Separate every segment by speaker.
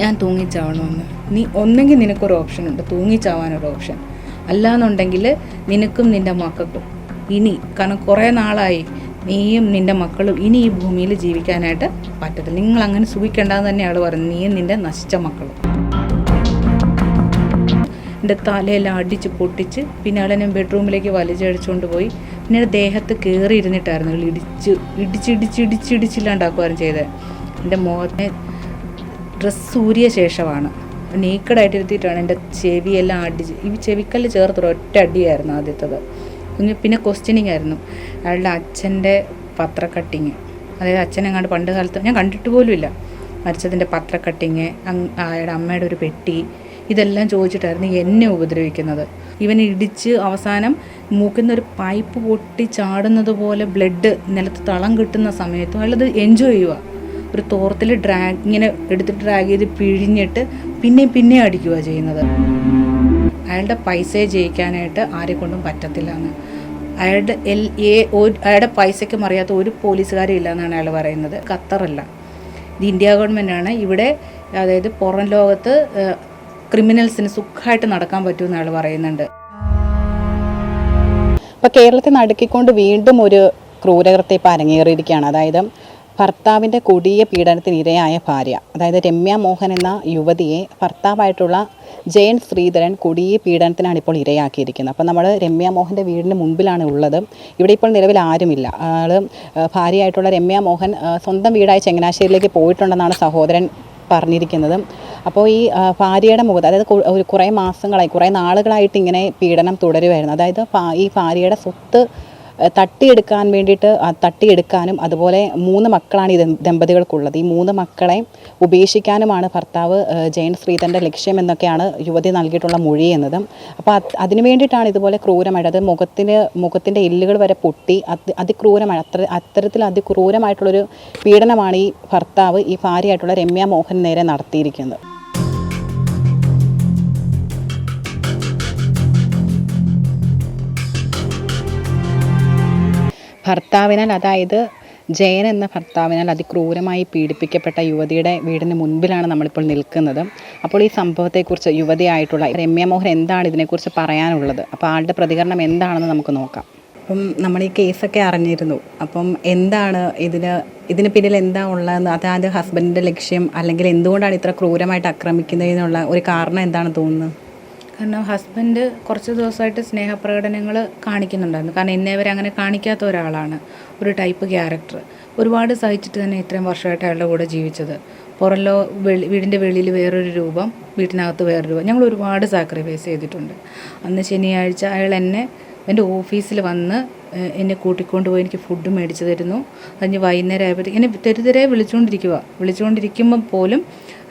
Speaker 1: ഞാൻ തൂങ്ങിച്ചാവണമെന്ന് നീ ഒന്നെങ്കിൽ നിനക്കൊരു ഓപ്ഷൻ ഉണ്ട് തൂങ്ങിച്ചാവാനൊരു ഓപ്ഷൻ അല്ലാന്നുണ്ടെങ്കിൽ നിനക്കും നിൻ്റെ മക്കൾക്കും ഇനി കാരണം കുറേ നാളായി നീയും നിൻ്റെ മക്കളും ഇനി ഈ ഭൂമിയിൽ ജീവിക്കാനായിട്ട് പറ്റത്തില്ല നിങ്ങൾ അങ്ങനെ സുഖിക്കേണ്ടെന്ന് തന്നെയാണ് പറയുന്നത് നീയും നിൻ്റെ നശിച്ച മക്കളും എൻ്റെ തലയെല്ലാം അടിച്ച് പൊട്ടിച്ച് പിന്നെ ഞാൻ ബെഡ്റൂമിലേക്ക് വലിച്ചടിച്ചുകൊണ്ട് പോയി പിന്നെ ദേഹത്ത് കയറി ഇരുന്നിട്ടായിരുന്നു ഇടിച്ച് ഇടിച്ച് ഇടിച്ച് ഇടിച്ച് ഇടിച്ചില്ലാണ്ടാക്കുമായിരുന്നു ചെയ്തത് എൻ്റെ മുഖത്തെ ഡ്രസ്സ് സൂര്യശേഷമാണ് ശേഷമാണ് നീക്കഡായിട്ട് ഇരുത്തിയിട്ടാണ് എൻ്റെ ചെവിയെല്ലാം അടി ഈ ചെവിക്കല്ല് ചേർത്തൊരു ഒറ്റ അടിയായിരുന്നു ആദ്യത്തത് പിന്നെ ക്വസ്റ്റ്യനിങ് ആയിരുന്നു അയാളുടെ അച്ഛൻ്റെ പത്ര കട്ടിങ് അതായത് അച്ഛൻ എങ്ങാണ്ട് പണ്ട് കാലത്ത് ഞാൻ കണ്ടിട്ട് പോലുമില്ല മരിച്ചതിൻ്റെ പത്ര കട്ടിങ് അയാളുടെ അമ്മയുടെ ഒരു പെട്ടി ഇതെല്ലാം ചോദിച്ചിട്ടായിരുന്നു എന്നെ ഉപദ്രവിക്കുന്നത് ഇവൻ ഇടിച്ച് അവസാനം മൂക്കുന്ന ഒരു പൈപ്പ് പൊട്ടി ചാടുന്നത് പോലെ ബ്ലഡ് നിലത്ത് തളം കിട്ടുന്ന സമയത്തും അയാളത് എൻജോയ് ചെയ്യുക ഒരു തോർത്തിൽ ഡ്രാഗ് ഇങ്ങനെ എടുത്ത് ഡ്രാഗ് ചെയ്ത് പിഴിഞ്ഞിട്ട് പിന്നെയും പിന്നെയും അടിക്കുക ചെയ്യുന്നത് അയാളുടെ പൈസയെ ജയിക്കാനായിട്ട് ആരെക്കൊണ്ടും പറ്റത്തില്ല എന്ന് അയാളുടെ എൽ എ അയാളുടെ പൈസയ്ക്കും അറിയാത്ത ഒരു പോലീസുകാരും ഇല്ല എന്നാണ് അയാൾ പറയുന്നത് ഖത്തറല്ല ഇത് ഇന്ത്യ ഗവൺമെൻറ്റാണ് ഇവിടെ അതായത് പുറം ലോകത്ത് ക്രിമിനൽസിന് സുഖമായിട്ട് നടക്കാൻ പറ്റുമെന്ന് അയാൾ പറയുന്നുണ്ട് അപ്പോൾ കേരളത്തെ നടുക്കിക്കൊണ്ട് വീണ്ടും ഒരു ക്രൂരകൃത്യം ഇപ്പോൾ അരങ്ങേറിയിരിക്കുകയാണ് അതായത് ഭർത്താവിൻ്റെ കൊടിയ പീഡനത്തിന് ഇരയായ ഭാര്യ അതായത് രമ്യ മോഹൻ എന്ന യുവതിയെ ഭർത്താവായിട്ടുള്ള ജയൻ ശ്രീധരൻ കൊടിയ പീഡനത്തിനാണ് ഇപ്പോൾ ഇരയാക്കിയിരിക്കുന്നത് അപ്പോൾ നമ്മൾ രമ്യ മോഹൻ്റെ വീടിന് മുമ്പിലാണ് ഉള്ളത് ഇവിടെ ഇപ്പോൾ നിലവിൽ ആരുമില്ല ആൾ ഭാര്യയായിട്ടുള്ള രമ്യ മോഹൻ സ്വന്തം വീടായ ചങ്ങനാശ്ശേരിയിലേക്ക് പോയിട്ടുണ്ടെന്നാണ് സഹോദരൻ പറഞ്ഞിരിക്കുന്നത് അപ്പോൾ ഈ ഭാര്യയുടെ മുഖത്ത് അതായത് ഒരു കുറേ മാസങ്ങളായി കുറേ നാളുകളായിട്ട് ഇങ്ങനെ പീഡനം തുടരുമായിരുന്നു അതായത് ഈ ഭാര്യയുടെ സ്വത്ത് തട്ടിയെടുക്കാൻ വേണ്ടിയിട്ട് തട്ടിയെടുക്കാനും അതുപോലെ മൂന്ന് മക്കളാണ് ഈ ദമ്പതികൾക്കുള്ളത് ഈ മൂന്ന് മക്കളെ ഉപേക്ഷിക്കാനുമാണ് ഭർത്താവ് ജയൻ ശ്രീധരൻ്റെ ലക്ഷ്യം എന്നൊക്കെയാണ് യുവതി നൽകിയിട്ടുള്ള മൊഴി എന്നതും അപ്പോൾ അതിനു വേണ്ടിയിട്ടാണ് ഇതുപോലെ ക്രൂരമായിട്ട് അത് മുഖത്തിന് മുഖത്തിൻ്റെ എല്ലുകൾ വരെ പൊട്ടി അത് അതിക്രൂരമായി അത്ര അത്തരത്തിൽ അതിക്രൂരമായിട്ടുള്ളൊരു പീഡനമാണ് ഈ ഭർത്താവ് ഈ ഭാര്യയായിട്ടുള്ള രമ്യ മോഹൻ നേരെ നടത്തിയിരിക്കുന്നത് ഭർത്താവിനാൽ അതായത് ജയൻ എന്ന ഭർത്താവിനാൽ അതിക്രൂരമായി പീഡിപ്പിക്കപ്പെട്ട യുവതിയുടെ വീടിന് മുൻപിലാണ് നമ്മളിപ്പോൾ നിൽക്കുന്നത് അപ്പോൾ ഈ സംഭവത്തെക്കുറിച്ച് യുവതിയായിട്ടുള്ള രമ്യ മോഹൻ എന്താണ് ഇതിനെക്കുറിച്ച് പറയാനുള്ളത് അപ്പോൾ ആളുടെ പ്രതികരണം എന്താണെന്ന് നമുക്ക് നോക്കാം അപ്പം നമ്മൾ ഈ കേസൊക്കെ അറിഞ്ഞിരുന്നു അപ്പം എന്താണ് ഇതിന് ഇതിന് പിന്നിൽ എന്താ ഉള്ളതെന്ന് അതായത് ഹസ്ബൻഡിൻ്റെ ലക്ഷ്യം അല്ലെങ്കിൽ എന്തുകൊണ്ടാണ് ഇത്ര ക്രൂരമായിട്ട് ആക്രമിക്കുന്നതിനുള്ള ഒരു കാരണം എന്താണെന്ന് തോന്നുന്നത് കാരണം ഹസ്ബൻഡ് കുറച്ച് ദിവസമായിട്ട് സ്നേഹപ്രകടനങ്ങൾ കാണിക്കുന്നുണ്ടായിരുന്നു കാരണം ഇന്നേ വരെ അങ്ങനെ കാണിക്കാത്ത ഒരാളാണ് ഒരു ടൈപ്പ് ക്യാരക്ടർ ഒരുപാട് സഹിച്ചിട്ട് തന്നെ ഇത്രയും വർഷമായിട്ട് അയാളുടെ കൂടെ ജീവിച്ചത് പുറല്ലോ വെളി വീടിൻ്റെ വെളിയിൽ വേറൊരു രൂപം വീട്ടിനകത്ത് വേറൊരു രൂപം ഞങ്ങൾ ഒരുപാട് സാക്രിഫൈസ് ചെയ്തിട്ടുണ്ട് അന്ന് ശനിയാഴ്ച അയാൾ എന്നെ എൻ്റെ ഓഫീസിൽ വന്ന് എന്നെ കൂട്ടിക്കൊണ്ട് പോയി എനിക്ക് ഫുഡ് മേടിച്ചു തരുന്നു അതിന് വൈകുന്നേരം ആയപ്പോഴത്തേക്ക് എന്നെ തെരുതെരെ വിളിച്ചുകൊണ്ടിരിക്കുക വിളിച്ചുകൊണ്ടിരിക്കുമ്പോൾ പോലും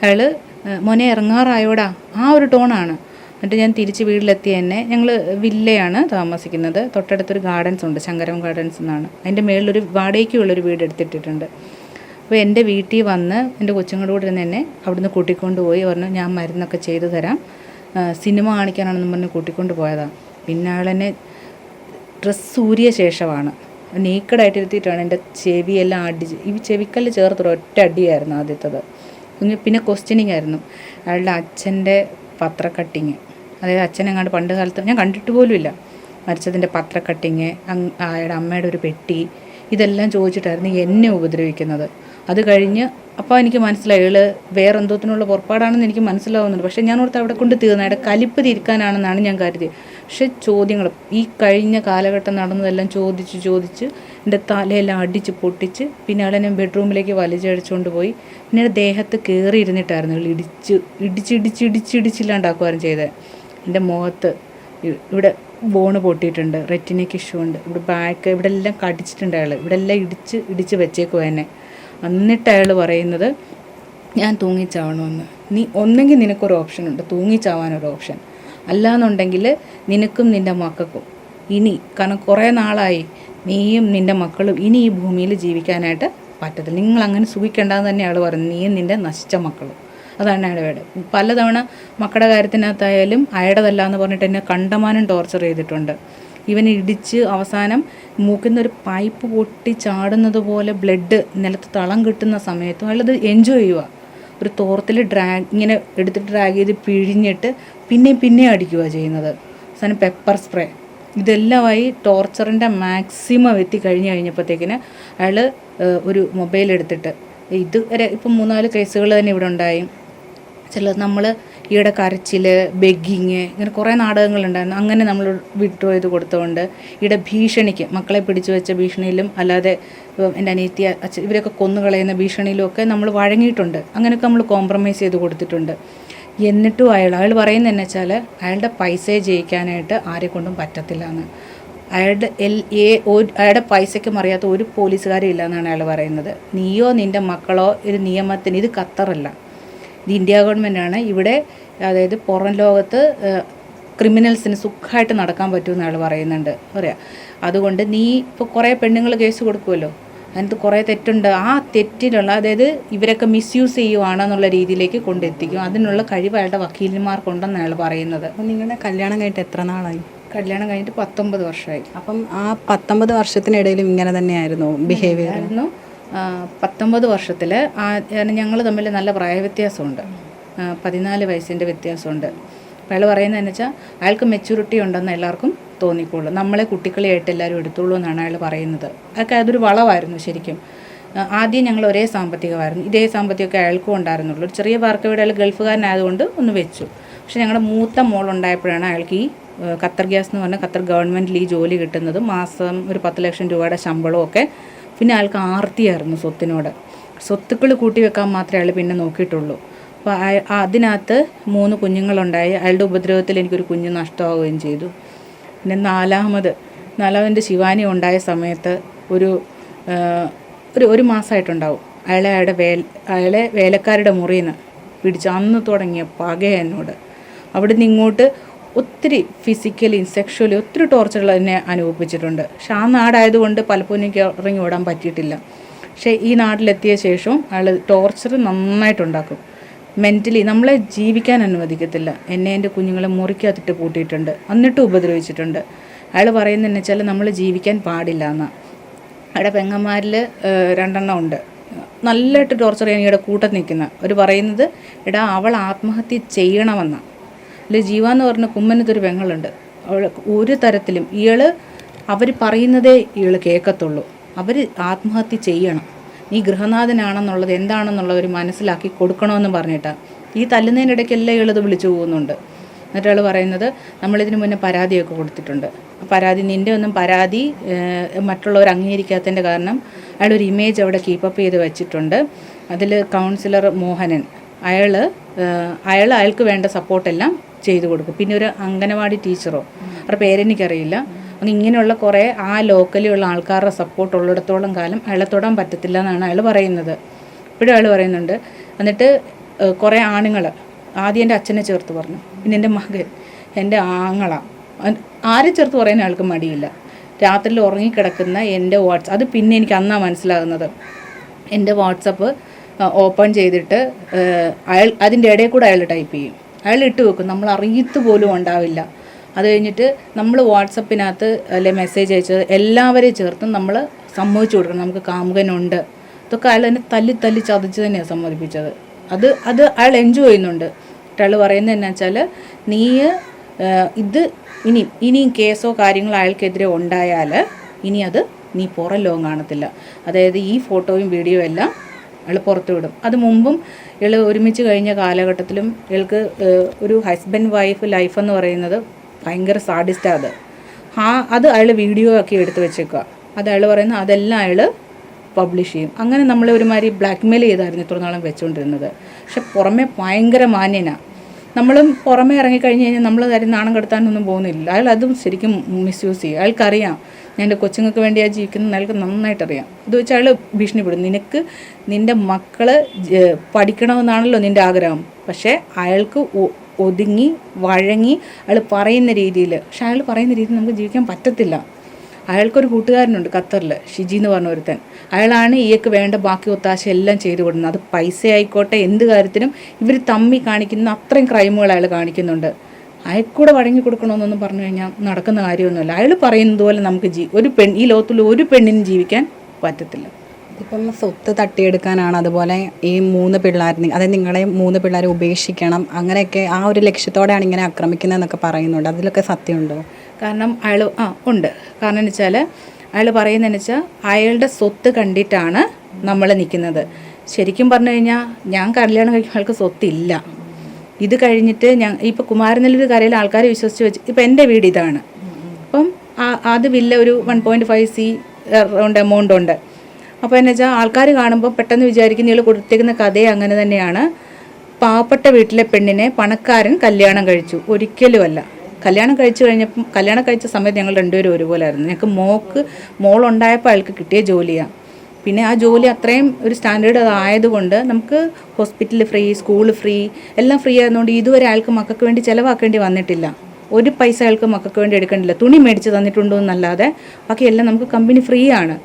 Speaker 1: അയാൾ മോനെ ഇറങ്ങാറായോടാ ആ ഒരു ടോണാണ് എന്നിട്ട് ഞാൻ തിരിച്ച് വീട്ടിലെത്തി തന്നെ ഞങ്ങൾ വില്ലയാണ് താമസിക്കുന്നത് തൊട്ടടുത്തൊരു ഗാർഡൻസ് ഉണ്ട് ശങ്കരം ഗാർഡൻസ് എന്നാണ് അതിൻ്റെ മേളിലൊരു വാടകയ്ക്കുള്ളൊരു വീട് എടുത്തിട്ടിട്ടുണ്ട് അപ്പോൾ എൻ്റെ വീട്ടിൽ വന്ന് എൻ്റെ കൊച്ചുങ്ങളുടെ കൂടെ തന്നെ അവിടുന്ന് കൂട്ടിക്കൊണ്ട് പോയി പറഞ്ഞു ഞാൻ മരുന്നൊക്കെ ചെയ്തു തരാം സിനിമ കാണിക്കാനാണെന്ന് പറഞ്ഞ് കൂട്ടിക്കൊണ്ട് പോയതാണ് പിന്നെ ആളെന്നെ ഡ്രസ്സ് സൂര്യ ശേഷമാണ് നീക്കഡായിട്ട് ഇരുത്തിയിട്ടാണ് എൻ്റെ ചെവിയെല്ലാം അടിച്ച് ഈ ചെവിക്കല്ല് ചേർത്ത് ഒറ്റ അടിയായിരുന്നു ആദ്യത്തത് പിന്നെ ക്വസ്റ്റ്യനിങ് ആയിരുന്നു അയാളുടെ അച്ഛൻ്റെ പത്ര കട്ടിങ് അതായത് അച്ഛനെങ്ങാണ്ട് പണ്ട് കാലത്ത് ഞാൻ കണ്ടിട്ട് പോലുമില്ല മരിച്ചതിൻ്റെ പത്ര കട്ടിങ് അയാളുടെ അമ്മയുടെ ഒരു പെട്ടി ഇതെല്ലാം ചോദിച്ചിട്ടായിരുന്നു എന്നെ ഉപദ്രവിക്കുന്നത് അത് കഴിഞ്ഞ് അപ്പോൾ എനിക്ക് മനസ്സിലായി ഇള് വേറെന്തോത്തിനുള്ള പുറപ്പാടാണെന്ന് എനിക്ക് മനസ്സിലാവുന്നുണ്ട് പക്ഷേ ഞാൻ ഓർത്ത് അവിടെ കൊണ്ട് തീർന്ന അയാളുടെ കലിപ്പ് തിരിക്കാനാണെന്നാണ് ഞാൻ കരുതിയത് പക്ഷേ ചോദ്യങ്ങൾ ഈ കഴിഞ്ഞ കാലഘട്ടം നടന്നതെല്ലാം ചോദിച്ച് ചോദിച്ച് എൻ്റെ തലയെല്ലാം അടിച്ച് പൊട്ടിച്ച് പിന്നെ അയാളെ ഞാൻ ബെഡ്റൂമിലേക്ക് വലിച്ചടിച്ചുകൊണ്ട് പോയി പിന്നെ ദേഹത്ത് കയറി ഇരുന്നിട്ടായിരുന്നു ഇടിച്ച് ഇടിച്ച് ഇടിച്ച് ഇടിച്ച് ഇടിച്ചില്ലാണ്ടാക്കുമായിരുന്നു ചെയ്തത് എൻ്റെ മുഖത്ത് ഇവിടെ ബോണ് പൊട്ടിയിട്ടുണ്ട് റെറ്റിനയ്ക്ക് ഇഷ്യൂ ഉണ്ട് ഇവിടെ ബാക്ക് ഇവിടെ എല്ലാം കടിച്ചിട്ടുണ്ട് അയാൾ ഇവിടെ എല്ലാം ഇടിച്ച് ഇടിച്ച് വെച്ചേക്കും എന്നെ എന്നിട്ട് അയാൾ പറയുന്നത് ഞാൻ തൂങ്ങിച്ചാവണമെന്ന് നീ ഒന്നെങ്കിൽ നിനക്കൊരു ഓപ്ഷൻ ഉണ്ട് തൂങ്ങിച്ചാവാനൊരു ഓപ്ഷൻ അല്ലാന്നുണ്ടെങ്കിൽ നിനക്കും നിൻ്റെ മക്കൾക്കും ഇനി കാരണം കുറേ നാളായി നീയും നിൻ്റെ മക്കളും ഇനി ഈ ഭൂമിയിൽ ജീവിക്കാനായിട്ട് പറ്റത്തില്ല നിങ്ങൾ അങ്ങനെ സുഖിക്കേണ്ടെന്ന് തന്നെയാണ് പറഞ്ഞത് നീയും നിൻ്റെ നശിച്ച മക്കളും അതാണ് അയടവേട് പലതവണ മക്കളുടെ കാര്യത്തിനകത്തായാലും അയടതല്ല എന്ന് പറഞ്ഞിട്ട് എന്നെ കണ്ടമാനം ടോർച്ചർ ചെയ്തിട്ടുണ്ട് ഇവൻ ഇടിച്ച് അവസാനം മൂക്കുന്ന ഒരു പൈപ്പ് പൊട്ടി ചാടുന്നത് പോലെ ബ്ലഡ് നിലത്ത് തളം കിട്ടുന്ന സമയത്തും അയാളത് എൻജോയ് ചെയ്യുക ഒരു തോർത്തിൽ ഡ്രാഗ് ഇങ്ങനെ എടുത്തിട്ട് ഡ്രാഗ് ചെയ്ത് പിഴിഞ്ഞിട്ട് പിന്നെയും പിന്നെയും അടിക്കുക ചെയ്യുന്നത് അവസാനം പെപ്പർ സ്പ്രേ ഇതെല്ലാമായി ടോർച്ചറിൻ്റെ മാക്സിമം എത്തി കഴിഞ്ഞ് കഴിഞ്ഞപ്പോഴത്തേക്കിന് അയാൾ ഒരു മൊബൈൽ എടുത്തിട്ട് ഇത് വരെ ഇപ്പം മൂന്നാല് കേസുകൾ തന്നെ ഇവിടെ ഉണ്ടായി ചില നമ്മൾ ഈയിടെ കരച്ചിൽ ബെഗിങ് ഇങ്ങനെ കുറേ നാടകങ്ങളുണ്ടായിരുന്നു അങ്ങനെ നമ്മൾ വിഡ്രോ ചെയ്ത് കൊടുത്തുകൊണ്ട് ഈയിടെ ഭീഷണിക്ക് മക്കളെ പിടിച്ചു വെച്ച ഭീഷണിയിലും അല്ലാതെ എൻ്റെ അനിയത്തി അച്ഛൻ ഇവരൊക്കെ കൊന്നുകളയുന്ന ഭീഷണിയിലും ഒക്കെ നമ്മൾ വഴങ്ങിയിട്ടുണ്ട് അങ്ങനെയൊക്കെ നമ്മൾ കോംപ്രമൈസ് ചെയ്ത് കൊടുത്തിട്ടുണ്ട് എന്നിട്ടും അയാൾ അയാൾ പറയുന്നത് എന്നു വെച്ചാൽ അയാളുടെ പൈസയെ ജയിക്കാനായിട്ട് ആരെക്കൊണ്ടും പറ്റത്തില്ല എന്ന് അയാളുടെ എൽ എ അയാളുടെ പൈസയ്ക്കും അറിയാത്ത ഒരു പോലീസുകാരും ഇല്ല എന്നാണ് അയാൾ പറയുന്നത് നീയോ നിൻ്റെ മക്കളോ ഒരു നിയമത്തിന് ഇത് ഖത്തറല്ല ഇത് ഇന്ത്യ ആണ് ഇവിടെ അതായത് പുറം ലോകത്ത് ക്രിമിനൽസിന് സുഖമായിട്ട് നടക്കാൻ പറ്റുമെന്ന് ആൾ പറയുന്നുണ്ട് പറയാം അതുകൊണ്ട് നീ ഇപ്പോൾ കുറേ പെണ്ണുങ്ങൾ കേസ് കൊടുക്കുമല്ലോ അതിനകത്ത് കുറേ തെറ്റുണ്ട് ആ തെറ്റിലുള്ള അതായത് ഇവരൊക്കെ മിസ്യൂസ് ചെയ്യുവാണെന്നുള്ള രീതിയിലേക്ക് കൊണ്ടെത്തിക്കും അതിനുള്ള കഴിവ് അയാളുടെ വക്കീലന്മാർക്കുണ്ടെന്ന് അയാൾ പറയുന്നത് അപ്പം നിങ്ങളുടെ കല്യാണം കഴിഞ്ഞിട്ട് എത്ര നാളായി കല്യാണം കഴിഞ്ഞിട്ട് പത്തൊമ്പത് വർഷമായി അപ്പം ആ പത്തൊമ്പത് വർഷത്തിനിടയിലും ഇങ്ങനെ തന്നെയായിരുന്നു ബിഹേവിയർ ആയിരുന്നു പത്തൊമ്പത് വർഷത്തിൽ ഞങ്ങൾ തമ്മിൽ നല്ല പ്രായവ്യത്യാസമുണ്ട് പതിനാല് വയസ്സിൻ്റെ വ്യത്യാസമുണ്ട് അപ്പോൾ അയാൾ പറയുന്നത് വെച്ചാൽ അയാൾക്ക് മെച്യൂരിറ്റി ഉണ്ടെന്ന് എല്ലാവർക്കും തോന്നിക്കുള്ളൂ നമ്മളെ കുട്ടിക്കളിയായിട്ട് എല്ലാവരും എടുത്തുള്ളൂ എന്നാണ് അയാൾ പറയുന്നത് അതൊക്കെ അതൊരു വളവായിരുന്നു ശരിക്കും ആദ്യം ഞങ്ങൾ ഒരേ സാമ്പത്തികമായിരുന്നു ഇതേ സാമ്പത്തികമൊക്കെ അയാൾക്കും ഉണ്ടായിരുന്നുള്ളൂ ഒരു ചെറിയ വീട് അയാൾ ഗൾഫുകാരനായതുകൊണ്ട് ഒന്ന് വെച്ചു പക്ഷേ ഞങ്ങളുടെ മൂത്ത മോൾ ഉണ്ടായപ്പോഴാണ് അയാൾക്ക് ഈ ഖത്തർ ഗ്യാസ് എന്ന് പറഞ്ഞാൽ ഖത്തർ ഗവൺമെൻറ്റിൽ ഈ ജോലി കിട്ടുന്നതും മാസം ഒരു പത്ത് ലക്ഷം രൂപയുടെ ശമ്പളവും ഒക്കെ പിന്നെ അയാൾക്ക് ആർത്തിയായിരുന്നു സ്വത്തിനോട് സ്വത്തുക്കൾ കൂട്ടി വെക്കാൻ മാത്രമേ അയാൾ പിന്നെ നോക്കിയിട്ടുള്ളൂ അപ്പോൾ അതിനകത്ത് മൂന്ന് കുഞ്ഞുങ്ങളുണ്ടായി അയാളുടെ ഉപദ്രവത്തിൽ എനിക്കൊരു കുഞ്ഞ് നഷ്ടമാവുകയും ചെയ്തു പിന്നെ നാലാമത് നാലാമതിൻ്റെ ശിവാനി ഉണ്ടായ സമയത്ത് ഒരു ഒരു ഒരു മാസമായിട്ടുണ്ടാവും അയാളെ അയാളുടെ വേ അയാളെ വേലക്കാരുടെ മുറിയിൽ നിന്ന് പിടിച്ച് അന്ന് തുടങ്ങിയ പകയെന്നോട് അവിടെ നിന്ന് ഇങ്ങോട്ട് ഒത്തിരി ഫിസിക്കലി സെക്ഷലി ഒത്തിരി ടോർച്ചറുകൾ എന്നെ അനുഭവിപ്പിച്ചിട്ടുണ്ട് പക്ഷെ ആ നാടായതുകൊണ്ട് പലപ്പോഴും എനിക്ക് ഇറങ്ങി ഓടാൻ പറ്റിയിട്ടില്ല പക്ഷേ ഈ നാട്ടിലെത്തിയ ശേഷവും അയാൾ ടോർച്ചർ നന്നായിട്ടുണ്ടാക്കും മെൻ്റലി നമ്മളെ ജീവിക്കാൻ അനുവദിക്കത്തില്ല എന്നെ എൻ്റെ കുഞ്ഞുങ്ങളെ മുറിക്കകത്തിട്ട് പൂട്ടിയിട്ടുണ്ട് എന്നിട്ട് ഉപദ്രവിച്ചിട്ടുണ്ട് അയാൾ പറയുന്നതെന്ന് വെച്ചാൽ നമ്മൾ ജീവിക്കാൻ പാടില്ല എന്നാണ് അവിടെ പെങ്ങന്മാരിൽ രണ്ടെണ്ണം ഉണ്ട് നല്ലതായിട്ട് ടോർച്ചർ ചെയ്യാൻ ഇവിടെ കൂട്ടം നിൽക്കുന്ന ഒരു പറയുന്നത് എടാ അവൾ ആത്മഹത്യ ചെയ്യണമെന്നാണ് അല്ലെ ജീവ എന്ന് പറഞ്ഞ കുമ്മനത്തൊരു പെങ്ങളുണ്ട് അവൾ ഒരു തരത്തിലും ഇയാൾ അവർ പറയുന്നതേ ഇയാൾ കേൾക്കത്തുള്ളൂ അവർ ആത്മഹത്യ ചെയ്യണം നീ ഗൃഹനാഥനാണെന്നുള്ളത് എന്താണെന്നുള്ളവർ മനസ്സിലാക്കി കൊടുക്കണമെന്ന് പറഞ്ഞിട്ടാണ് ഈ തല്ലുന്നതിനിടയ്ക്കെല്ലാം ഇയാളത് വിളിച്ചു പോകുന്നുണ്ട് എന്നിട്ട് ആൾ പറയുന്നത് നമ്മളിതിന് മുന്നേ പരാതിയൊക്കെ കൊടുത്തിട്ടുണ്ട് പരാതി നിൻ്റെ ഒന്നും പരാതി മറ്റുള്ളവർ അംഗീകരിക്കാത്തതിൻ്റെ കാരണം അയാളൊരു ഇമേജ് അവിടെ കീപ്പപ്പ് ചെയ്ത് വെച്ചിട്ടുണ്ട് അതിൽ കൗൺസിലർ മോഹനൻ അയാൾ അയാൾ അയാൾക്ക് വേണ്ട സപ്പോർട്ടെല്ലാം ചെയ്തു കൊടുക്കും പിന്നെ ഒരു അംഗനവാടി ടീച്ചറോ അവരുടെ പേരെനിക്കറിയില്ല അങ്ങനെ ഇങ്ങനെയുള്ള കുറേ ആ ലോക്കലിലുള്ള ആൾക്കാരുടെ സപ്പോർട്ട് ഉള്ളിടത്തോളം കാലം അയാളെ തൊടാൻ പറ്റത്തില്ല എന്നാണ് അയാൾ പറയുന്നത് ഇപ്പോഴും അയാൾ പറയുന്നുണ്ട് എന്നിട്ട് കുറേ ആണുങ്ങൾ ആദ്യം എൻ്റെ അച്ഛനെ ചേർത്ത് പറഞ്ഞു പിന്നെ എൻ്റെ മകൻ എൻ്റെ ആങ്ങള ആരെ ചേർത്ത് പറയാൻ ആൾക്ക് മടിയില്ല രാത്രിയിൽ ഉറങ്ങിക്കിടക്കുന്ന എൻ്റെ വാട്സ് അത് പിന്നെ എനിക്ക് അന്നാ മനസ്സിലാകുന്നത് എൻ്റെ വാട്സപ്പ് ഓപ്പൺ ചെയ്തിട്ട് അയാൾ അതിൻ്റെ ഇടയിൽ കൂടെ അയാൾ ടൈപ്പ് ചെയ്യും അയാൾ ഇട്ട് വെക്കും നമ്മൾ അറിയത്ത് പോലും ഉണ്ടാവില്ല അത് കഴിഞ്ഞിട്ട് നമ്മൾ വാട്സപ്പിനകത്ത് അല്ലെ മെസ്സേജ് അയച്ചത് എല്ലാവരെയും ചേർത്തും നമ്മൾ സമ്മതിച്ചു കൊടുക്കണം നമുക്ക് കാമുകനുണ്ട് ഇതൊക്കെ അയാൾ തന്നെ തല്ലി തല്ലി ചതച്ച് തന്നെയാണ് സമ്മതിപ്പിച്ചത് അത് അത് അയാൾ എൻജോയ് ചെയ്യുന്നുണ്ട് അയാൾ പറയുന്നത് എന്നാ വെച്ചാൽ നീ ഇത് ഇനി ഇനിയും കേസോ കാര്യങ്ങളോ അയാൾക്കെതിരെ ഉണ്ടായാൽ ഇനി അത് നീ പുറം ലോകം കാണത്തില്ല അതായത് ഈ ഫോട്ടോയും വീഡിയോയും എല്ലാം അയാൾ പുറത്തു വിടും അത് മുമ്പും ഇയാൾ ഒരുമിച്ച് കഴിഞ്ഞ കാലഘട്ടത്തിലും ഇയാൾക്ക് ഒരു ഹസ്ബൻഡ് വൈഫ് ലൈഫ് എന്ന് പറയുന്നത് ഭയങ്കര സാഡിസ്റ്റാണ് അത് ആ അത് അയാൾ വീഡിയോ ആക്കി എടുത്തു വെച്ചേക്കുക അത് അയാൾ പറയുന്നത് അതെല്ലാം അയാൾ പബ്ലിഷ് ചെയ്യും അങ്ങനെ നമ്മളെ ഒരുമാതിരി ബ്ലാക്ക്മെയിൽ ചെയ്തായിരുന്നു ഇത്ര നാളും വെച്ചുകൊണ്ടിരുന്നത് പക്ഷെ പുറമെ ഭയങ്കര മാന്യനാണ് നമ്മളും പുറമെ ഇറങ്ങിക്കഴിഞ്ഞ് കഴിഞ്ഞാൽ നമ്മൾ കാര്യം നാണം കെടുത്താനൊന്നും പോകുന്നില്ല അയാൾ അതും ശരിക്കും മിസ്യൂസ് ചെയ്യും അയാൾക്കറിയാം ഞാൻ എൻ്റെ കൊച്ചുങ്ങൾക്ക് വേണ്ടി ആ ജീവിക്കുന്നത് അയാൾക്ക് നന്നായിട്ടറിയാം ഇത് വെച്ചാൽ അയാൾ ഭീഷണിപ്പെടും നിനക്ക് നിൻ്റെ മക്കൾ പഠിക്കണമെന്നാണല്ലോ നിൻ്റെ ആഗ്രഹം പക്ഷേ അയാൾക്ക് ഒതുങ്ങി വഴങ്ങി അയാൾ പറയുന്ന രീതിയിൽ പക്ഷെ അയാൾ പറയുന്ന രീതിയിൽ നമുക്ക് ജീവിക്കാൻ പറ്റത്തില്ല അയാൾക്കൊരു കൂട്ടുകാരനുണ്ട് ഖത്തറിൽ ഷിജി എന്ന് പറഞ്ഞ ഒരുത്തൻ അയാളാണ് ഈയക്ക് വേണ്ട ബാക്കി ഒത്താശ എല്ലാം ചെയ്തു കൊടുക്കുന്നത് അത് പൈസ ആയിക്കോട്ടെ എന്ത് കാര്യത്തിനും ഇവർ തമ്മി കാണിക്കുന്ന അത്രയും ക്രൈമുകൾ അയാൾ കാണിക്കുന്നുണ്ട് അയൽക്കൂടെ വഴങ്ങി കൊടുക്കണമെന്നൊന്നും പറഞ്ഞു കഴിഞ്ഞാൽ നടക്കുന്ന കാര്യമൊന്നുമില്ല അയാൾ പറയുന്നത് പോലെ നമുക്ക് ജീ ഒരു പെൺ ഈ ലോകത്തിൽ ഒരു പെണ്ണിനും ജീവിക്കാൻ പറ്റത്തില്ല ഇപ്പം സ്വത്ത് തട്ടിയെടുക്കാനാണ് അതുപോലെ ഈ മൂന്ന് പിള്ളേർ അതായത് നിങ്ങളെ മൂന്ന് പിള്ളേരെ ഉപേക്ഷിക്കണം അങ്ങനെയൊക്കെ ആ ഒരു ലക്ഷ്യത്തോടെയാണ് ഇങ്ങനെ ആക്രമിക്കുന്നതെന്നൊക്കെ പറയുന്നുണ്ട് അതിലൊക്കെ സത്യമുണ്ടോ കാരണം അയാൾ ആ ഉണ്ട് കാരണം എന്ന് വെച്ചാൽ അയാൾ പറയുന്നതെന്ന് വെച്ചാൽ അയാളുടെ സ്വത്ത് കണ്ടിട്ടാണ് നമ്മൾ നിൽക്കുന്നത് ശരിക്കും പറഞ്ഞു കഴിഞ്ഞാൽ ഞാൻ കല്യാണം കഴിക്കുന്ന ആൾക്ക് സ്വത്തില്ല ഇത് കഴിഞ്ഞിട്ട് ഞാൻ ഇപ്പോൾ കുമാരനെല്ലൂർ കരയിൽ ആൾക്കാർ വിശ്വസിച്ച് വെച്ച് ഇപ്പം എൻ്റെ വീട് ഇതാണ് അപ്പം അത് വില്ല ഒരു വൺ പോയിൻറ്റ് ഫൈവ് സി ഉണ്ട് എമൗണ്ട് ഉണ്ട് അപ്പോൾ എന്നു വെച്ചാൽ ആൾക്കാർ കാണുമ്പോൾ പെട്ടെന്ന് വിചാരിക്കുന്ന ഇയാൾ കൊടുത്തേക്കുന്ന കഥയെ അങ്ങനെ തന്നെയാണ് പാവപ്പെട്ട വീട്ടിലെ പെണ്ണിനെ പണക്കാരൻ കല്യാണം കഴിച്ചു ഒരിക്കലുമല്ല കല്യാണം കഴിച്ചു കഴിഞ്ഞപ്പം കല്യാണം കഴിച്ച സമയത്ത് ഞങ്ങൾ രണ്ടുപേരും ഒരുപോലെ ആയിരുന്നു ഞങ്ങൾക്ക് മോക്ക് മോളുണ്ടായപ്പോൾ അയാൾക്ക് കിട്ടിയ ജോലിയാണ് പിന്നെ ആ ജോലി അത്രയും ഒരു സ്റ്റാൻഡേർഡ് ആയതുകൊണ്ട് നമുക്ക് ഹോസ്പിറ്റൽ ഫ്രീ സ്കൂൾ ഫ്രീ എല്ലാം ഫ്രീ ആയതുകൊണ്ട് ഇതുവരെ അയാൾക്ക് മക്കൾക്ക് വേണ്ടി ചിലവാക്കേണ്ടി വന്നിട്ടില്ല ഒരു പൈസ അയാൾക്ക് മക്കൾക്ക് വേണ്ടി എടുക്കേണ്ടില്ല തുണി മേടിച്ച് തന്നിട്ടുണ്ടോ എന്നല്ലാതെ ബാക്കിയെല്ലാം എല്ലാം നമുക്ക് കമ്പനി ഫ്രീ ആണ്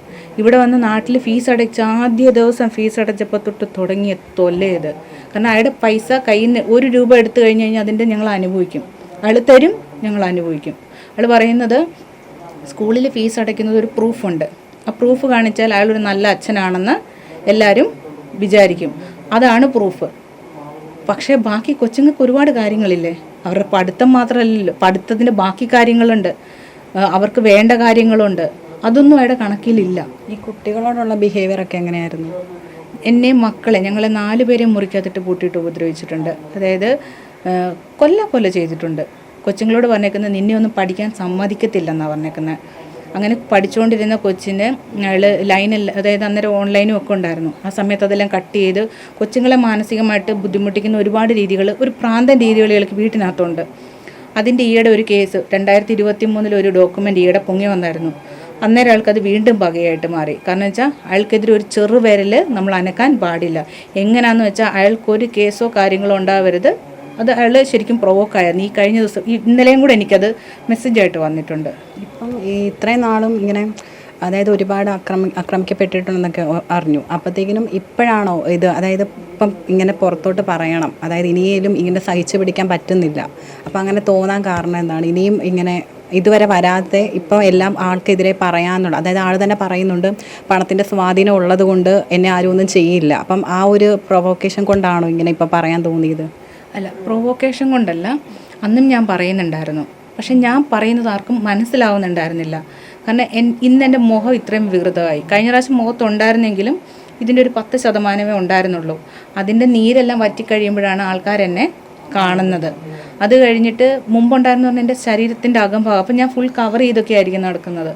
Speaker 1: ഇവിടെ വന്ന് നാട്ടിൽ ഫീസ് അടച്ച ആദ്യ ദിവസം ഫീസ് അടച്ചപ്പോൾ തൊട്ട് തുടങ്ങിയ തൊല്ലയത് കാരണം അയാളുടെ പൈസ കയ്യിൽ നിന്ന് ഒരു രൂപ എടുത്തു കഴിഞ്ഞ് കഴിഞ്ഞാൽ അതിൻ്റെ ഞങ്ങൾ അനുഭവിക്കും അയാൾ തരും ഞങ്ങൾ അനുഭവിക്കും അയാൾ പറയുന്നത് സ്കൂളിൽ ഫീസ് അടയ്ക്കുന്നത് ഒരു പ്രൂഫുണ്ട് പ്രൂഫ് കാണിച്ചാൽ അയാളൊരു നല്ല അച്ഛനാണെന്ന് എല്ലാവരും വിചാരിക്കും അതാണ് പ്രൂഫ് പക്ഷേ ബാക്കി കൊച്ചുങ്ങൾക്ക് ഒരുപാട് കാര്യങ്ങളില്ലേ അവരുടെ പഠിത്തം മാത്രമല്ലല്ലോ പഠിത്തത്തിൻ്റെ ബാക്കി കാര്യങ്ങളുണ്ട് അവർക്ക് വേണ്ട കാര്യങ്ങളുണ്ട് അതൊന്നും അയാളുടെ കണക്കിലില്ല ഈ കുട്ടികളോടുള്ള ബിഹേവിയറൊക്കെ എങ്ങനെയായിരുന്നു എന്നെ മക്കളെ ഞങ്ങളെ നാല് പേരെ മുറിക്കകത്തിട്ട് പൂട്ടിയിട്ട് ഉപദ്രവിച്ചിട്ടുണ്ട് അതായത് കൊല്ല കൊല്ല ചെയ്തിട്ടുണ്ട് കൊച്ചുങ്ങളോട് പറഞ്ഞേക്കുന്നത് നിന്നെ ഒന്നും പഠിക്കാൻ സമ്മതിക്കത്തില്ലെന്നാണ് പറഞ്ഞേക്കുന്നത് അങ്ങനെ പഠിച്ചുകൊണ്ടിരുന്ന കൊച്ചിന് അയാൾ ലൈനിൽ അതായത് അന്നേരം ഓൺലൈനും ഒക്കെ ഉണ്ടായിരുന്നു ആ സമയത്ത് അതെല്ലാം കട്ട് ചെയ്ത് കൊച്ചുങ്ങളെ മാനസികമായിട്ട് ബുദ്ധിമുട്ടിക്കുന്ന ഒരുപാട് രീതികൾ ഒരു പ്രാന്തൻ രീതികളികൾക്ക് വീട്ടിനകത്തുണ്ട് അതിൻ്റെ ഈയിടെ ഒരു കേസ് രണ്ടായിരത്തി ഇരുപത്തി മൂന്നിൽ ഒരു ഡോക്യുമെൻ്റ് ഈയിടെ പൊങ്ങി വന്നായിരുന്നു അന്നേരം അയാൾക്കത് വീണ്ടും പകയായിട്ട് മാറി കാരണം വെച്ചാൽ അയാൾക്കെതിരെ ഒരു ചെറുവിരൽ നമ്മൾ അനക്കാൻ പാടില്ല എങ്ങനെയാണെന്ന് വെച്ചാൽ അയാൾക്കൊരു കേസോ കാര്യങ്ങളോ ഉണ്ടാവരുത് അത് അയാൾ ശരിക്കും പ്രൊവോക്കായിരുന്നു ഈ കഴിഞ്ഞ ദിവസം ഇന്നലെയും കൂടെ എനിക്കത് മെസ്സേജായിട്ട് വന്നിട്ടുണ്ട് ഇപ്പം ഈ ഇത്രയും നാളും ഇങ്ങനെ അതായത് ഒരുപാട് ആക്രമി ആക്രമിക്കപ്പെട്ടിട്ടുണ്ടെന്നൊക്കെ അറിഞ്ഞു അപ്പോഴത്തേക്കിനും ഇപ്പോഴാണോ ഇത് അതായത് ഇപ്പം ഇങ്ങനെ പുറത്തോട്ട് പറയണം അതായത് ഇനിയും ഇങ്ങനെ സഹിച്ചു പിടിക്കാൻ പറ്റുന്നില്ല അപ്പം അങ്ങനെ തോന്നാൻ കാരണം എന്താണ് ഇനിയും ഇങ്ങനെ ഇതുവരെ വരാതെ ഇപ്പം എല്ലാം ആൾക്കെതിരെ പറയാനുള്ള അതായത് ആൾ തന്നെ പറയുന്നുണ്ട് പണത്തിൻ്റെ സ്വാധീനം ഉള്ളത് കൊണ്ട് എന്നെ ആരും ഒന്നും ചെയ്യില്ല അപ്പം ആ ഒരു പ്രൊവോക്കേഷൻ കൊണ്ടാണോ ഇങ്ങനെ ഇപ്പം പറയാൻ തോന്നിയത് അല്ല പ്രൊവോക്കേഷൻ കൊണ്ടല്ല അന്നും ഞാൻ പറയുന്നുണ്ടായിരുന്നു പക്ഷെ ഞാൻ പറയുന്നത് ആർക്കും മനസ്സിലാവുന്നുണ്ടായിരുന്നില്ല കാരണം എൻ ഇന്ന് എൻ്റെ മുഖം ഇത്രയും വികൃതമായി കഴിഞ്ഞ പ്രാവശ്യം മുഖത്തുണ്ടായിരുന്നെങ്കിലും ഇതിൻ്റെ ഒരു പത്ത് ശതമാനമേ ഉണ്ടായിരുന്നുള്ളൂ അതിൻ്റെ നീരെല്ലാം വറ്റിക്കഴിയുമ്പോഴാണ് ആൾക്കാരെന്നെ കാണുന്നത് അത് കഴിഞ്ഞിട്ട് മുമ്പുണ്ടായിരുന്നു പറഞ്ഞാൽ എൻ്റെ ശരീരത്തിൻ്റെ ഭാഗം അപ്പം ഞാൻ ഫുൾ കവർ ചെയ്തൊക്കെ ആയിരിക്കും നടക്കുന്നത്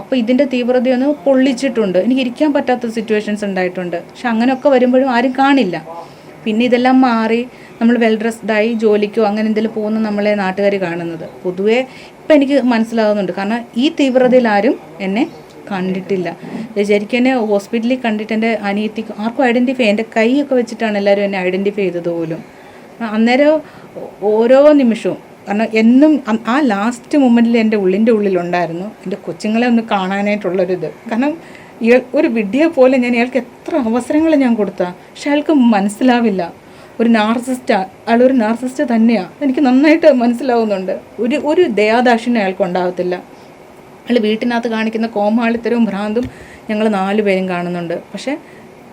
Speaker 1: അപ്പോൾ ഇതിൻ്റെ തീവ്രതയൊന്ന് പൊള്ളിച്ചിട്ടുണ്ട് എനിക്ക് ഇരിക്കാൻ പറ്റാത്ത സിറ്റുവേഷൻസ് ഉണ്ടായിട്ടുണ്ട് പക്ഷെ അങ്ങനെയൊക്കെ വരുമ്പോഴും ആരും കാണില്ല പിന്നെ ഇതെല്ലാം മാറി നമ്മൾ വെൽ ഡ്രസ്ഡായി ജോലിക്കോ അങ്ങനെ എന്തെങ്കിലും പോകുന്ന നമ്മളെ നാട്ടുകാർ കാണുന്നത് പൊതുവേ ഇപ്പം എനിക്ക് മനസ്സിലാകുന്നുണ്ട് കാരണം ഈ തീവ്രതയിൽ ആരും എന്നെ കണ്ടിട്ടില്ല ശരിക്കും എന്നെ ഹോസ്പിറ്റലിൽ കണ്ടിട്ട് എൻ്റെ അനിയത്തി ആർക്കും ഐഡൻറ്റിഫൈ എൻ്റെ കൈയൊക്കെ വെച്ചിട്ടാണ് എല്ലാവരും എന്നെ ഐഡൻറ്റിഫൈ ചെയ്തത് പോലും അന്നേരം ഓരോ നിമിഷവും കാരണം എന്നും ആ ലാസ്റ്റ് മൊമെൻറ്റിൽ എൻ്റെ ഉള്ളിൻ്റെ ഉള്ളിലുണ്ടായിരുന്നു എൻ്റെ കൊച്ചുങ്ങളെ ഒന്ന് കാണാനായിട്ടുള്ളൊരിത് കാരണം ഇയാൾ ഒരു വിഡ്ഢിയെ പോലെ ഞാൻ ഇയാൾക്ക് എത്ര അവസരങ്ങൾ ഞാൻ കൊടുത്താൽ പക്ഷെ അയാൾക്ക് മനസ്സിലാവില്ല ഒരു നാർസിസ്റ്റ് ഒരു നാർസിസ്റ്റ് തന്നെയാണ് എനിക്ക് നന്നായിട്ട് മനസ്സിലാവുന്നുണ്ട് ഒരു ഒരു ദയാദാക്ഷിണ്യം അയാൾക്കുണ്ടാകത്തില്ല അയാൾ വീട്ടിനകത്ത് കാണിക്കുന്ന കോമാളിത്തരവും ഭ്രാന്തും ഞങ്ങൾ നാല് പേരും കാണുന്നുണ്ട് പക്ഷേ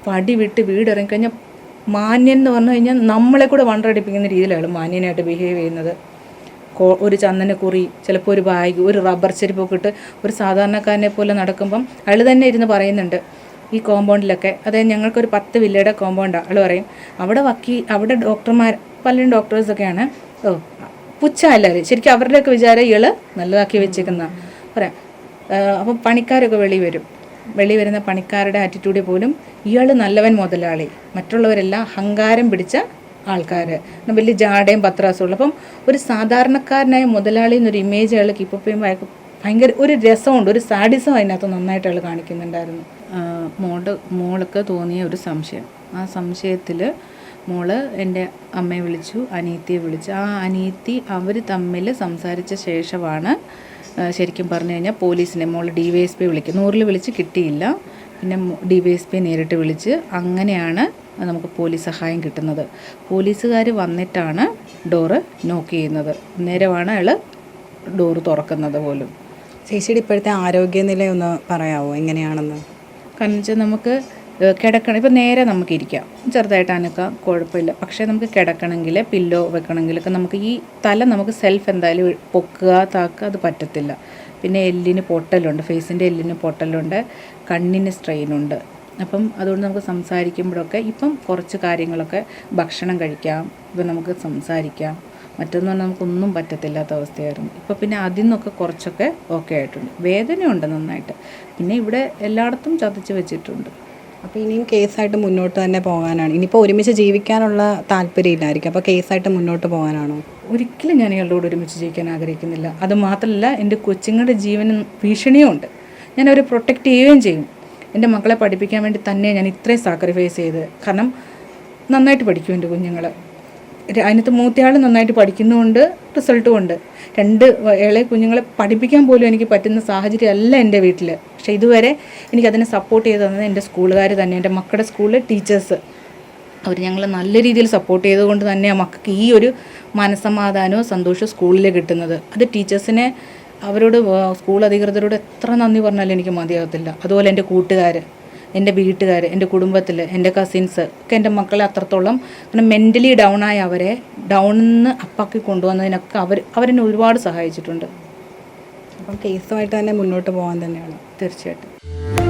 Speaker 1: പടി വിട്ട് വീട് ഇറങ്ങിക്കഴിഞ്ഞാൽ മാന്യൻ എന്ന് പറഞ്ഞു കഴിഞ്ഞാൽ നമ്മളെ കൂടെ വണ്ടടിപ്പിക്കുന്ന രീതിയിലാണ് മാന്യനായിട്ട് ബിഹേവ് ചെയ്യുന്നത് ഒരു ചന്ദനക്കുറി ചിലപ്പോൾ ഒരു ബാഗ് ഒരു റബ്ബർ ചെരുപ്പൊക്കെ ഇട്ട് ഒരു സാധാരണക്കാരനെ പോലെ നടക്കുമ്പം അയാൾ തന്നെ ഇരുന്ന് പറയുന്നുണ്ട് ഈ കോമ്പൗണ്ടിലൊക്കെ അതായത് ഞങ്ങൾക്കൊരു പത്ത് വില്ലയുടെ കോമ്പൗണ്ടാണ് ആൾ പറയും അവിടെ വക്കീ അവിടെ ഡോക്ടർമാർ പലരും ഡോക്ടേഴ്സൊക്കെയാണ് ഓ പുച്ഛ ശരിക്കും അവരുടെയൊക്കെ വിചാരം ഇയാൾ നല്ലതാക്കി വെച്ചേക്കുന്ന പറയാം അപ്പം പണിക്കാരൊക്കെ വെളി വരും വെളി വരുന്ന പണിക്കാരുടെ ആറ്റിറ്റ്യൂഡിൽ പോലും ഇയാൾ നല്ലവൻ മുതലാളി മറ്റുള്ളവരെല്ലാം അഹങ്കാരം പിടിച്ച ആൾക്കാർ വലിയ ജാടയും പത്രാസും അപ്പം ഒരു സാധാരണക്കാരനായ മുതലാളി എന്നൊരു ഇമേജ് അയാൾക്ക് ഇപ്പോൾ ചെയ്യുമ്പോൾ ഭയങ്കര ഒരു രസമുണ്ട് ഒരു സാഡിസം അതിനകത്ത് നന്നായിട്ട് അയാൾ കാണിക്കുന്നുണ്ടായിരുന്നു മോള് മോൾക്ക് തോന്നിയ ഒരു സംശയം ആ സംശയത്തിൽ മോള് എൻ്റെ അമ്മയെ വിളിച്ചു അനീത്തിയെ വിളിച്ചു ആ അനീത്തി അവർ തമ്മിൽ സംസാരിച്ച ശേഷമാണ് ശരിക്കും പറഞ്ഞു കഴിഞ്ഞാൽ പോലീസിനെ മോൾ ഡി വൈ എസ് പി വിളിക്കും നൂറിൽ വിളിച്ച് കിട്ടിയില്ല പിന്നെ ഡി വൈ എസ് പി നേരിട്ട് വിളിച്ച് അങ്ങനെയാണ് നമുക്ക് പോലീസ് സഹായം കിട്ടുന്നത് പോലീസുകാർ വന്നിട്ടാണ് ഡോറ് നോക്ക് ചെയ്യുന്നത് നേരമാണ് അയാൾ ഡോറ് തുറക്കുന്നത് പോലും ചേച്ചിയുടെ ഇപ്പോഴത്തെ ആരോഗ്യനില ഒന്ന് പറയാമോ എങ്ങനെയാണെന്ന് കാരണം വെച്ചാൽ നമുക്ക് കിടക്കണം ഇപ്പോൾ നേരെ നമുക്ക് ഇരിക്കാം ചെറുതായിട്ട് അനക്കാം കുഴപ്പമില്ല പക്ഷേ നമുക്ക് കിടക്കണമെങ്കിൽ പില്ലോ വെക്കണമെങ്കിലൊക്കെ നമുക്ക് ഈ തല നമുക്ക് സെൽഫ് എന്തായാലും പൊക്കുക താക്കുക അത് പറ്റത്തില്ല പിന്നെ എല്ലിന് പൊട്ടലുണ്ട് ഫേസിൻ്റെ എല്ലിന് പൊട്ടലുണ്ട് കണ്ണിന് സ്ട്രെയിനുണ്ട് അപ്പം അതുകൊണ്ട് നമുക്ക് സംസാരിക്കുമ്പോഴൊക്കെ ഇപ്പം കുറച്ച് കാര്യങ്ങളൊക്കെ ഭക്ഷണം കഴിക്കാം ഇപ്പം നമുക്ക് സംസാരിക്കാം മറ്റൊന്നും പറഞ്ഞാൽ നമുക്കൊന്നും പറ്റത്തില്ലാത്ത അവസ്ഥയായിരുന്നു ഇപ്പം പിന്നെ അതിൽ നിന്നൊക്കെ കുറച്ചൊക്കെ ഓക്കെ ആയിട്ടുണ്ട് വേദനയുണ്ട് നന്നായിട്ട് പിന്നെ ഇവിടെ എല്ലായിടത്തും ചതച്ച് വെച്ചിട്ടുണ്ട് അപ്പോൾ ഇനിയും കേസായിട്ട് മുന്നോട്ട് തന്നെ പോകാനാണ് ഇനിയിപ്പോൾ ഒരുമിച്ച് ജീവിക്കാനുള്ള താല്പര്യം ഇല്ലായിരിക്കും അപ്പോൾ കേസായിട്ട് മുന്നോട്ട് പോകാനാണോ ഒരിക്കലും ഞാൻ ഇയാളുടെ കൂടെ ഒരുമിച്ച് ജീവിക്കാൻ ആഗ്രഹിക്കുന്നില്ല അത് മാത്രമല്ല എൻ്റെ കൊച്ചുങ്ങളുടെ ജീവന് ഉണ്ട് ഞാൻ അവരെ പ്രൊട്ടക്റ്റ് ചെയ്യുകയും ചെയ്യും എൻ്റെ മക്കളെ പഠിപ്പിക്കാൻ വേണ്ടി തന്നെ ഞാൻ ഇത്രയും സാക്രിഫൈസ് ചെയ്ത് കാരണം നന്നായിട്ട് പഠിക്കും എൻ്റെ കുഞ്ഞുങ്ങൾ അതിനകത്ത് മൂത്തയാൾ നന്നായിട്ട് പഠിക്കുന്നുമുണ്ട് റിസൾട്ടും ഉണ്ട് രണ്ട് ഇളയ കുഞ്ഞുങ്ങളെ പഠിപ്പിക്കാൻ പോലും എനിക്ക് പറ്റുന്ന സാഹചര്യം അല്ല എൻ്റെ വീട്ടിൽ പക്ഷേ ഇതുവരെ എനിക്കതിനെ സപ്പോർട്ട് ചെയ്ത് തന്നത് എൻ്റെ സ്കൂളുകാർ തന്നെ എൻ്റെ മക്കളുടെ സ്കൂളിലെ ടീച്ചേഴ്സ് അവർ ഞങ്ങളെ നല്ല രീതിയിൽ സപ്പോർട്ട് ചെയ്തുകൊണ്ട് തന്നെ ആ മക്കൾക്ക് ഈ ഒരു മനസമാധാനവും സന്തോഷവും സ്കൂളിൽ കിട്ടുന്നത് അത് ടീച്ചേഴ്സിനെ അവരോട് സ്കൂൾ അധികൃതരോട് എത്ര നന്ദി പറഞ്ഞാലും എനിക്ക് മതിയാകത്തില്ല അതുപോലെ എൻ്റെ കൂട്ടുകാർ എൻ്റെ വീട്ടുകാർ എൻ്റെ കുടുംബത്തിൽ എൻ്റെ കസിൻസ് ഒക്കെ എൻ്റെ മക്കളെ അത്രത്തോളം കാരണം മെൻ്റലി ഡൗൺ ആയ അവരെ ഡൗണിന്ന് അപ്പാക്കി കൊണ്ടുവന്നതിനൊക്കെ അവർ അവരെന്നെ ഒരുപാട് സഹായിച്ചിട്ടുണ്ട് അപ്പം കേസുമായിട്ട് തന്നെ മുന്നോട്ട് പോകാൻ തന്നെയാണ് തീർച്ചയായിട്ടും